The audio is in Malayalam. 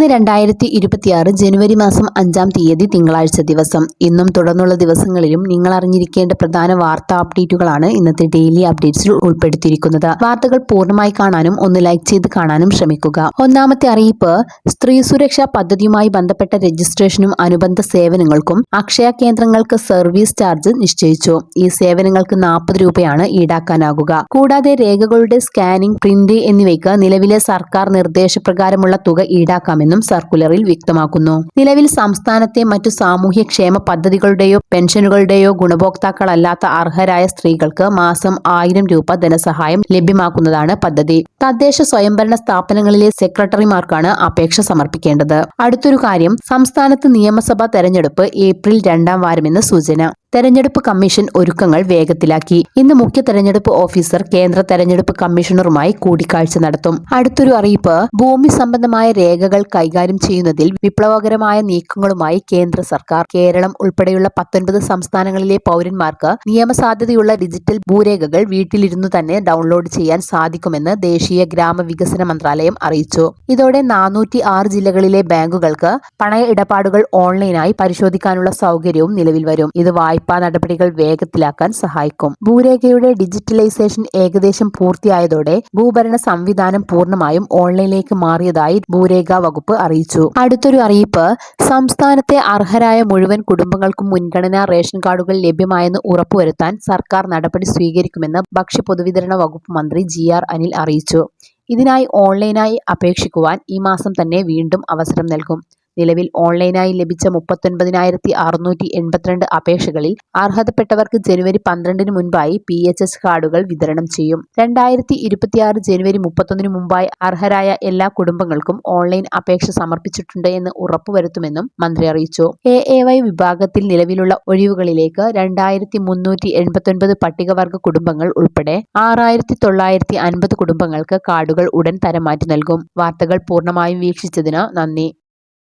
ഇന്ന് രണ്ടായിരത്തി ഇരുപത്തിയാറ് ജനുവരി മാസം അഞ്ചാം തീയതി തിങ്കളാഴ്ച ദിവസം. ഇന്നും തുടർന്നുള്ള ദിവസങ്ങളിലും നിങ്ങൾ അറിഞ്ഞിരിക്കേണ്ട പ്രധാന വാർത്താ അപ്ഡേറ്റുകളാണ് ഇന്നത്തെ ഡെയിലി അപ്ഡേറ്റ്സിൽ ഉൾപ്പെടുത്തിയിരിക്കുന്നത്. വാർത്തകൾ പൂർണമായി കാണാനും ഒന്ന് ലൈക്ക് ചെയ്ത് കാണാനും ശ്രമിക്കുക. ഒന്നാമത്തെ അറിയിപ്പ് സ്ത്രീ സുരക്ഷാ പദ്ധതിയുമായി ബന്ധപ്പെട്ട രജിസ്ട്രേഷനും അനുബന്ധ സേവനങ്ങൾക്കും അക്ഷയ കേന്ദ്രങ്ങൾക്ക് സർവീസ് ചാർജ് നിശ്ചയിച്ചു. ഈ സേവനങ്ങൾക്ക് നാൽപ്പത് രൂപയാണ് ഈടാക്കാനാകുക. കൂടാതെ രേഖകളുടെ സ്കാനിംഗ് പ്രിന്റ് എന്നിവയ്ക്ക് നിലവിലെ സർക്കാർ നിർദ്ദേശപ്രകാരമുള്ള തുക ഈടാക്കാമെന്നും സർക്കുലറിൽ വ്യക്തമാക്കുന്നു. നിലവിൽ സംസ്ഥാനത്തെ മറ്റു സാമൂഹ്യ ക്ഷേമ പദ്ധതികളുടെയോ പെൻഷനുകളുടെയോ ഗുണഭോക്താക്കളല്ലാത്ത അർഹരായ സ്ത്രീകൾക്ക് മാസം ആയിരം രൂപ ധനസഹായം ലഭ്യമാക്കുന്നതാണ് പദ്ധതി. തദ്ദേശ സ്വയംഭരണ സ്ഥാപനങ്ങളിലെ സെക്രട്ടറിമാർക്കാണ് അപേക്ഷ സമർപ്പിക്കേണ്ടത്. അടുത്തൊരു കാര്യം സംസ്ഥാനത്ത് നിയമസഭാ തെരഞ്ഞെടുപ്പ് ഏപ്രിൽ രണ്ടാം വാരമെന്ന് സൂചന. തെരഞ്ഞെടുപ്പ് കമ്മീഷൻ ഒരുക്കങ്ങൾ വേഗത്തിലാക്കി. ഇന്ന് മുഖ്യ തെരഞ്ഞെടുപ്പ് ഓഫീസർ കേന്ദ്ര തെരഞ്ഞെടുപ്പ് കമ്മീഷണറുമായി കൂടിക്കാഴ്ച നടത്തും. അടുത്തൊരു അറിയിപ്പ് ഭൂമി സംബന്ധമായ രേഖകൾ കൈകാര്യം ചെയ്യുന്നതിൽ വിപ്ലവകരമായ നീക്കങ്ങളുമായി കേന്ദ്ര സർക്കാർ. കേരളം ഉൾപ്പെടെയുള്ള പത്തൊൻപത് സംസ്ഥാനങ്ങളിലെ പൗരന്മാർക്ക് നിയമസാധ്യതയുള്ള ഡിജിറ്റൽ ഭൂരേഖകൾ വീട്ടിലിരുന്നു തന്നെ ഡൗൺലോഡ് ചെയ്യാൻ സാധിക്കുമെന്ന് ദേശീയ ഗ്രാമവികസന മന്ത്രാലയം അറിയിച്ചു. ഇതോടെ നാനൂറ്റി ആറ് ജില്ലകളിലെ ബാങ്കുകൾക്ക് പണയ ഇടപാടുകൾ ഓൺലൈനായി പരിശോധിക്കാനുള്ള സൗകര്യവും നിലവിൽ വരും. ഇത് വായ്പാ നടപടികൾ വേഗത്തിലാക്കാൻ സഹായിക്കും. ഭൂരേഖയുടെ ഡിജിറ്റലൈസേഷൻ ഏകദേശം പൂർത്തിയായതോടെ ഭൂഭരണ സംവിധാനം പൂർണമായും ഓൺലൈനിലേക്ക് മാറിയതായി ഭൂരേഖ വകുപ്പ് അറിയിച്ചു. അടുത്തൊരു അറിയിപ്പ് സംസ്ഥാനത്തെ അർഹരായ മുഴുവൻ കുടുംബങ്ങൾക്കും മുൻഗണനാ റേഷൻ കാർഡുകൾ ലഭ്യമായെന്ന് ഉറപ്പുവരുത്താൻ സർക്കാർ നടപടി സ്വീകരിക്കുമെന്ന് ഭക്ഷ്യ പൊതുവിതരണ വകുപ്പ് മന്ത്രി ജി ആർ അനിൽ അറിയിച്ചു. ഇതിനായി ഓൺലൈനായി അപേക്ഷിക്കുവാൻ ഈ മാസം തന്നെ വീണ്ടും അവസരം നൽകും. നിലവിൽ ഓൺലൈനായി ലഭിച്ച മുപ്പത്തൊൻപതിനായിരത്തി അറുന്നൂറ്റി എൺപത്തിരണ്ട് അപേക്ഷകളിൽ അർഹതപ്പെട്ടവർക്ക് ജനുവരി പന്ത്രണ്ടിന് മുൻപായി പി എച്ച് എസ് കാർഡുകൾ വിതരണം ചെയ്യും. രണ്ടായിരത്തി ഇരുപത്തിയാറ് ജനുവരി മുപ്പത്തൊന്നിന് മുമ്പായി അർഹരായ എല്ലാ കുടുംബങ്ങൾക്കും ഓൺലൈൻ അപേക്ഷ സമർപ്പിച്ചിട്ടുണ്ട് എന്ന് ഉറപ്പുവരുത്തുമെന്നും മന്ത്രി അറിയിച്ചു. എ എ വൈ വിഭാഗത്തിൽ നിലവിലുള്ള ഒഴിവുകളിലേക്ക് രണ്ടായിരത്തി മുന്നൂറ്റി എൺപത്തൊൻപത് പട്ടികവർഗ കുടുംബങ്ങൾ ഉൾപ്പെടെ ആറായിരത്തി തൊള്ളായിരത്തി അൻപത് കുടുംബങ്ങൾക്ക് കാർഡുകൾ ഉടൻ തരം മാറ്റി നൽകും. വാർത്തകൾ പൂർണമായും വീക്ഷിച്ചതിന് നന്ദി.